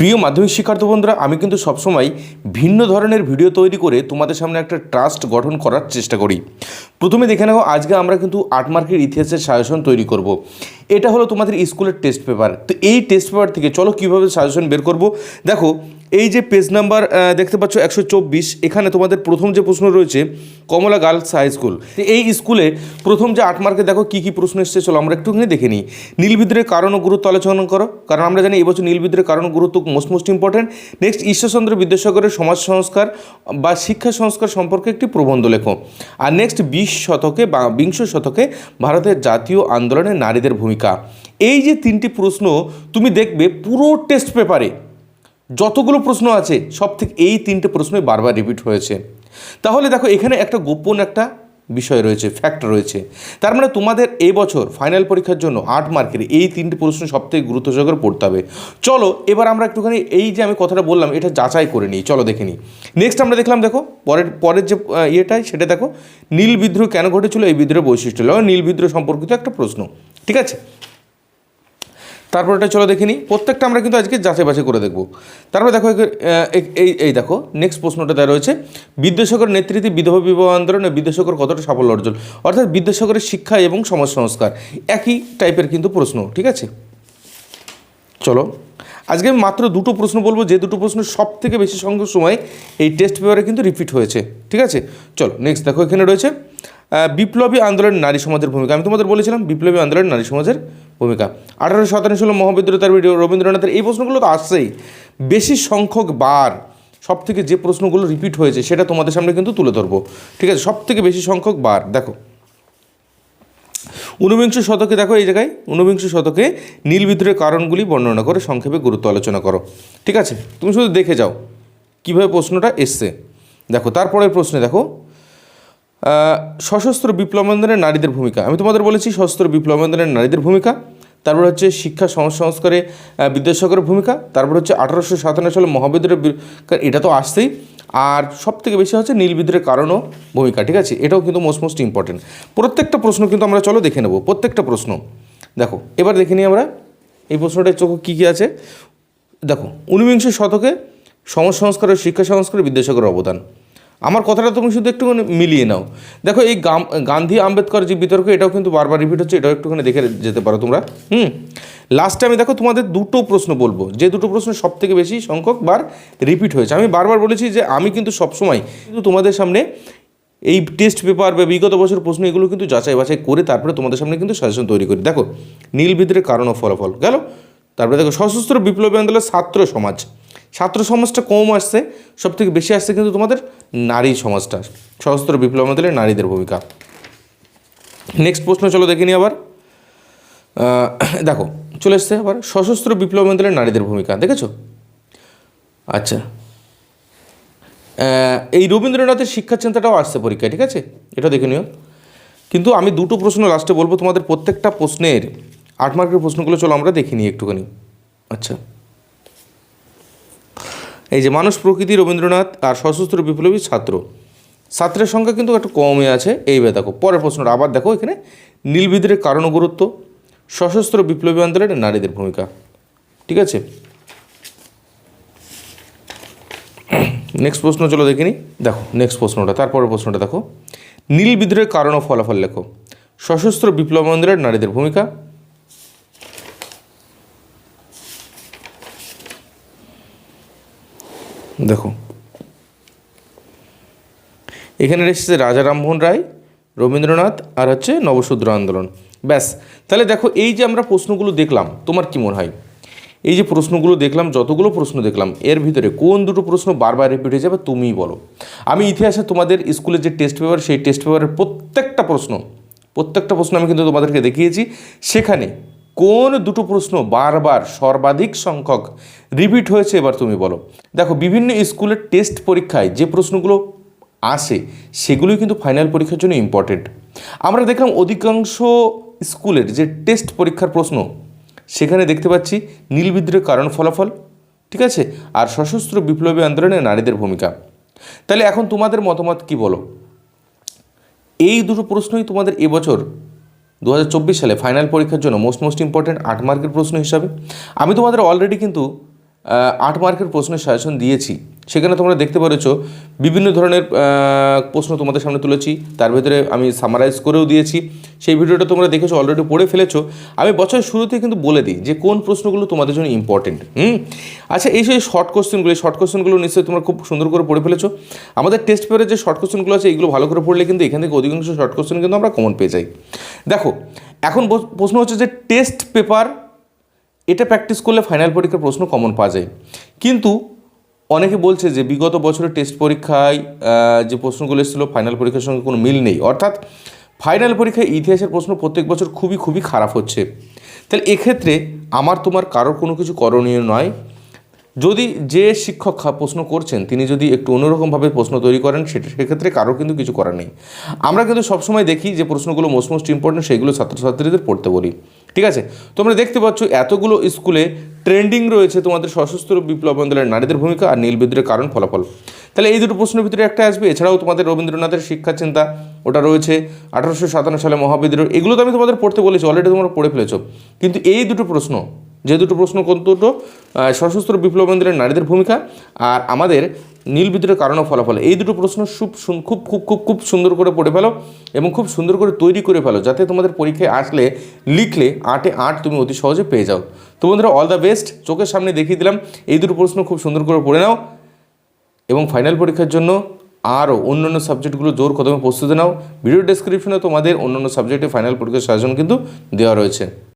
প্রিয় মাধ্যমিক শিক্ষার্থী বন্ধুরা, আমি কিন্তু সবসময় ভিন্ন ধরনের ভিডিও তৈরি করে তোমাদের সামনে একটা ট্রাস্ট গঠন করার চেষ্টা করি প্রথমে দেখে নেব আজকে আমরা কিন্তু আট মার্কের ইতিহাসের সাজেশন তৈরি করব। এটা হলো তোমাদের স্কুলের টেস্ট পেপার তো এই টেস্ট পেপার থেকে চলো কীভাবে সাজেশন বের করব? দেখো, এই যে পেজ নাম্বার দেখতে পাচ্ছ একশো চব্বিশ, এখানে তোমাদের প্রথম যে প্রশ্ন রয়েছে, কমলা গার্লস হাই স্কুল। এই স্কুলে প্রথম যে আট মার্কে দেখো কী কী প্রশ্ন এসেছে, চলো আমরা একটুখানি দেখে নিই। নীলবিদ্রের কারণ ও গুরুত্ব আলোচনা করো। কারণ আমরা জানি এবছর নীলবিদ্রের কারণ গুরুত্ব most most important next Ishwarchandra বিদ্যাসাগরের সমাজ সংস্কার বা শিক্ষা সংস্কার সম্পর্কে একটি প্রবন্ধ লেখো। আর নেক্সট বিশ শতকে বা বিংশ শতকে ভারতের জাতীয় আন্দোলনে নারীদের ভূমিকা এই যে তিনটি প্রশ্ন, তুমি দেখবে পুরো টেস্ট পেপারে যতগুলো প্রশ্ন আছে সব থেকে এই তিনটে প্রশ্নই বারবার রিপিট হয়েছে। তাহলে দেখো, এখানে একটা গোপন একটা বিষয় রয়েছে ফ্যাক্ট রয়েছে। তার মানে তোমাদের এই বছর ফাইনাল পরীক্ষার জন্য আট মার্কের এই তিনটি প্রশ্ন সবথেকে গুরুত্ব সহকারে পড়তে হবে। চলো, এবার আমরা একটুখানি এই যে আমি কথাটা বললাম, এটা যাচাই করে নিই। চলো, দেখে নিই। নেক্সট আমরা দেখলাম, দেখো, পরের পরের যে ইয়েটাই, সেটা দেখো, নীল বিদ্রোহ কেন ঘটেছিল? এই বিদ্রোহের বৈশিষ্ট্য নীল বিদ্রোহ সম্পর্কিত একটা প্রশ্ন। ঠিক আছে? তারপর এটা চলো দেখে নিই প্রত্যেকটা আমরা কিন্তু আজকে যাচাই বাছাই করে দেখব। তারপরে দেখো এই- এই এই দেখো নেক্সট প্রশ্নটা দেওয়া রয়েছে বিদ্যাসাগর নেতৃত্বে বিধবা বিবাহ আন্দোলনে বিদ্যাসাগর কতটা সাফল্য অর্জন? অর্থাৎ বিদ্যাসাগরের শিক্ষা এবং সমাজ সংস্কার একই টাইপের কিন্তু প্রশ্ন, ঠিক আছে? চলো, আজকে আমি মাত্র দুটো প্রশ্ন বলব, যে দুটো প্রশ্ন সব থেকে বেশি সংখ্যক সময় এই টেস্ট পেপারে কিন্তু রিপিট হয়েছে, ঠিক আছে? চলো নেক্সট দেখো, এখানে রয়েছে বিপ্লবী আন্দোলন নারী সমাজের ভূমিকা। আমি তোমাদের বলেছিলাম, বিপ্লবী আন্দোলন নারী সমাজের ভূমিকা। আঠারোশো সাতান্ন সালে মহাবিদ্রোহ তার ভিডিও রবীন্দ্রনাথের এই প্রশ্নগুলো তো আসছেই। বেশি সংখ্যক বার সব থেকে যে প্রশ্নগুলো রিপিট হয়েছে সেটা তোমাদের সামনে কিন্তু তুলে ধরবো। ঠিক আছে সব থেকে বেশি সংখ্যক বার, দেখো। ঊনবিংশ শতকে, দেখো এই জায়গায়, ঊনবিংশ শতকে নীল বিদ্রোহের কারণগুলি বর্ণনা করে সংক্ষেপে গুরুত্ব আলোচনা করো। ঠিক আছে, তুমি শুধু দেখে যাও কীভাবে প্রশ্নটা এসছে। দেখো তারপরের প্রশ্নে দেখো সশস্ত্র বিপ্লব আন্দোলনের নারীদের ভূমিকা। আমি তোমাদের বলেছি সশস্ত্র বিপ্লব আন্দোলনের নারীদের ভূমিকা। তারপর হচ্ছে শিক্ষা সংস্কারে বিদ্যাসাগরের ভূমিকা, তারপর হচ্ছে আঠারোশো সাতান্ন সালে মহাবিদ্রোহ এটা তো আসছেই। আর সব থেকে বেশি হচ্ছে নীল বিদ্রোহের কারণও ভূমিকা, ঠিক আছে? এটাও কিন্তু মোস্ট মোস্ট ইম্পর্টেন্ট প্রত্যেকটা প্রশ্ন কিন্তু আমরা, চলো দেখে নেব, প্রত্যেকটা প্রশ্ন। দেখো, এবার দেখে নিই আমরা, এই প্রশ্নটার চোখ কী কী আছে? দেখো, ঊনবিংশ শতকে সমাজ সংস্কার ও শিক্ষা সংস্কারে বিদ্যাসাগরের অবদান। আমার কথাটা তুমি শুধু একটুখানি মিলিয়ে নাও। দেখো, এই গান্ধী আম্বেদকর যে বিতর্ক, এটাও কিন্তু বারবার রিপিট হচ্ছে, এটাও একটুখানি দেখে যেতে পারো তোমরা। হুম? লাস্টে আমি দেখো, তোমাদের দুটো প্রশ্ন বলব। যে দুটো প্রশ্ন সব থেকে বেশি সংখ্যক বার রিপিট হয়েছে। আমি বারবার বলেছি যে, আমি কিন্তু সবসময় কিন্তু তোমাদের সামনে এই টেস্ট পেপার বা বিগত বছর প্রশ্ন, এগুলো কিন্তু যাচাই বাছাই করে তারপরে তোমাদের সামনে কিন্তু সাজেশন তৈরি করি। দেখো নীল বিদ্রোহের কারণ ও ফলাফল গেল। তারপরে দেখো, সশস্ত্র বিপ্লবী আন্দোলনের ছাত্র সমাজ। ছাত্র সমাজটা কম আসছে সব থেকে বেশি আসছে কিন্তু তোমাদের নারী সমাজটা। সশস্ত্র বিপ্লব আন্দোলনের নারীদের ভূমিকা। নেক্সট প্রশ্ন চলো দেখে নিই আবার। দেখো, চলে এসছে আবার। সশস্ত্র বিপ্লব আন্দোলনের নারীদের ভূমিকা, দেখেছ? আচ্ছা। এই রবীন্দ্রনাথের শিক্ষা চিন্তাটাও আসছে পরীক্ষায়, ঠিক আছে? এটা দেখে নিও। কিন্তু আমি দুটো প্রশ্ন লাস্টে বলব, তোমাদের প্রত্যেকটা প্রশ্নের আট মার্কের প্রশ্নগুলো চলো আমরা দেখে নিই একটুখানি। আচ্ছা। এই যে মানুষ প্রকৃতি রবীন্দ্রনাথ আর সশস্ত্র বিপ্লবী ছাত্র। ছাত্রের সংখ্যা কিন্তু একটু কমে আছে এইভাবে দেখো, পরের প্রশ্নটা আবার দেখো, এখানে নীলবিদ্রের কারণ গুরুত্ব সশস্ত্র বিপ্লবী আন্দোলনে নারীদের ভূমিকা, ঠিক আছে? নেক্সট প্রশ্ন চলো দেখিনি, দেখো নেক্সট প্রশ্নটা, তারপরের প্রশ্নটা দেখো। নীল বিদ্রোহের কারণ ও ফলাফল লেখো? সশস্ত্র বিপ্লব আন্দোলনের নারীদের ভূমিকা দেখো। এখানে এসেছে রাজা রামমোহন রায়, রবীন্দ্রনাথ আর হচ্ছে নবশূদ্র আন্দোলন। ব্যাস, তাহলে দেখো এই যে আমরা প্রশ্নগুলো দেখলাম, তোমার কী মনে হয়? এই যে প্রশ্নগুলো দেখলাম, যতগুলো প্রশ্ন দেখলাম, এর ভিতরে কোন দুটো প্রশ্ন বারবার রিপিট হয়ে যাবে তুমিই বলো। আমি ইতিহাসে তোমাদের স্কুলের যে টেস্ট পেপার সেই টেস্ট পেপারের প্রত্যেকটা প্রশ্ন প্রত্যেকটা প্রশ্ন আমি কিন্তু তোমাদেরকে দেখিয়েছি। সেখানে কোন দুটো প্রশ্ন বারবার সর্বাধিক সংখ্যক রিপিট হয়েছে এবার তুমি বলো। দেখো, বিভিন্ন স্কুলের টেস্ট পরীক্ষায় যে প্রশ্নগুলো আসে, সেগুলোই কিন্তু ফাইনাল পরীক্ষার জন্য ইম্পর্টেন্ট আমরা দেখলাম অধিকাংশ স্কুলের যে টেস্ট পরীক্ষার প্রশ্ন, সেখানে দেখতে পাচ্ছি নীল বিদ্রোহের কারণ ফলাফল, ঠিক আছে? আর সশস্ত্র বিপ্লবী আন্দোলনে নারীদের ভূমিকা। তাহলে এখন তোমাদের মতামত কি বলো? এই দুটো প্রশ্নই তোমাদের এবছর দু হাজার চব্বিশ সালে ফাইনাল পরীক্ষার জন্য মোস্ট মোস্ট ইম্পর্ট্যান্ট আট মার্কের প্রশ্ন হিসাবে। আমি তোমাদের অলরেডি কিন্তু আট মার্কের প্রশ্নের সাজেশন দিয়েছি। সেখানে তোমরা দেখতে পেরেছ বিভিন্ন ধরনের প্রশ্ন তোমাদের সামনে তুলেছি। তার ভিতরে আমি সামারাইজ করেও দিয়েছি। সেই ভিডিওটা তোমরা দেখেছ অলরেডি পড়ে ফেলেছো। আমি বছরের শুরুতে কিন্তু বলে দিই যে কোন প্রশ্নগুলো তোমাদের জন্য ইম্পর্টেন্ট হুম? আচ্ছা এই সেই শর্ট কোশ্চেনগুলো শর্ট কোশ্চেনগুলো নিশ্চয়ই তোমরা খুব সুন্দর করে পড়ে ফেলেছো। আমাদের টেস্ট পেপারে যে শর্ট কোশ্চেনগুলো আছে এগুলো ভালো করে পড়লে কিন্তু এখান থেকে অধিকাংশ শর্ট কোশ্চেন কিন্তু আমরা কমন পেয়ে যাই। দেখো, এখন প্রশ্ন হচ্ছে যে টেস্ট পেপার এটা প্র্যাকটিস করলে ফাইনাল পরীক্ষার প্রশ্ন কমন পাওয়া যায়। কিন্তু অনেকে বলছে যে বিগত বছরের টেস্ট পরীক্ষায় যে প্রশ্নগুলো এসেছিল ফাইনাল পরীক্ষার সঙ্গে কোনো মিল নেই। অর্থাৎ ফাইনাল পরীক্ষায় ইতিহাসের প্রশ্ন প্রত্যেক বছর খুবই খুবই খারাপ হচ্ছে। তাহলে এক্ষেত্রে আমার তোমার কারোর কোনো কিছু করণীয় নয়। যদি যে শিক্ষক প্রশ্ন করছেন, তিনি যদি একটু অন্যরকমভাবে প্রশ্ন তৈরি করেন, সেটা সেক্ষেত্রে কারোর কিন্তু কিছু করার নেই। আমরা কিন্তু সবসময় দেখি যে প্রশ্নগুলো মোস্ট মোস্ট ইম্পর্টেন্ট সেগুলো ছাত্রছাত্রীদের পড়তে বলি। ঠিক আছে? তোমরা দেখতে পাচ্ছ এতগুলো স্কুলে ট্রেন্ডিং রয়েছে তোমাদের সশস্ত্র বিপ্লব আন্দোলনের নারীদের ভূমিকা আর নীল বিদ্রোহের কারণ, ফলাফল। তাহলে এই দুটো প্রশ্নের ভিতরে একটা আসবে, এছাড়াও তোমাদের রবীন্দ্রনাথের শিক্ষা চিন্তা ওটা রয়েছে, আঠারোশো সাতান্ন সালে মহাবিদ্রোহ, এগুলো তো আমি তোমাদের পড়তে বলেছি অলরেডি তোমরা পড়ে ফেলেছ। কিন্তু এই দুটো প্রশ্ন যে দুটো প্রশ্ন কোন দুটো সশস্ত্র বিপ্লব আন্দোলনের নারীদের ভূমিকা আর আমাদের নীল বিদ্রোহের কারণ ও ফলাফল। এই দুটো প্রশ্ন খুব খুব খুব খুব খুব সুন্দর করে পড়ে ফেলো এবং খুব সুন্দর করে তৈরি করে ফেলো যাতে তোমাদের পরীক্ষায় আসলে লিখলে আটে আট তুমি অতি সহজে পেয়ে যাও। তো বন্ধুরা অল দ্য বেস্ট চোখের সামনে দেখিয়ে দিলাম, এই দুটো প্রশ্ন খুব সুন্দর করে পড়ে নাও এবং ফাইনাল পরীক্ষার জন্য আরও অন্যান্য সাবজেক্টগুলো জোর কদমে প্রস্তুতি নাও। ভিডিও ডেসক্রিপশনে তোমাদের অন্যান্য সাবজেক্টে ফাইনাল পরীক্ষার সাজেশন কিন্তু দেওয়া রয়েছে।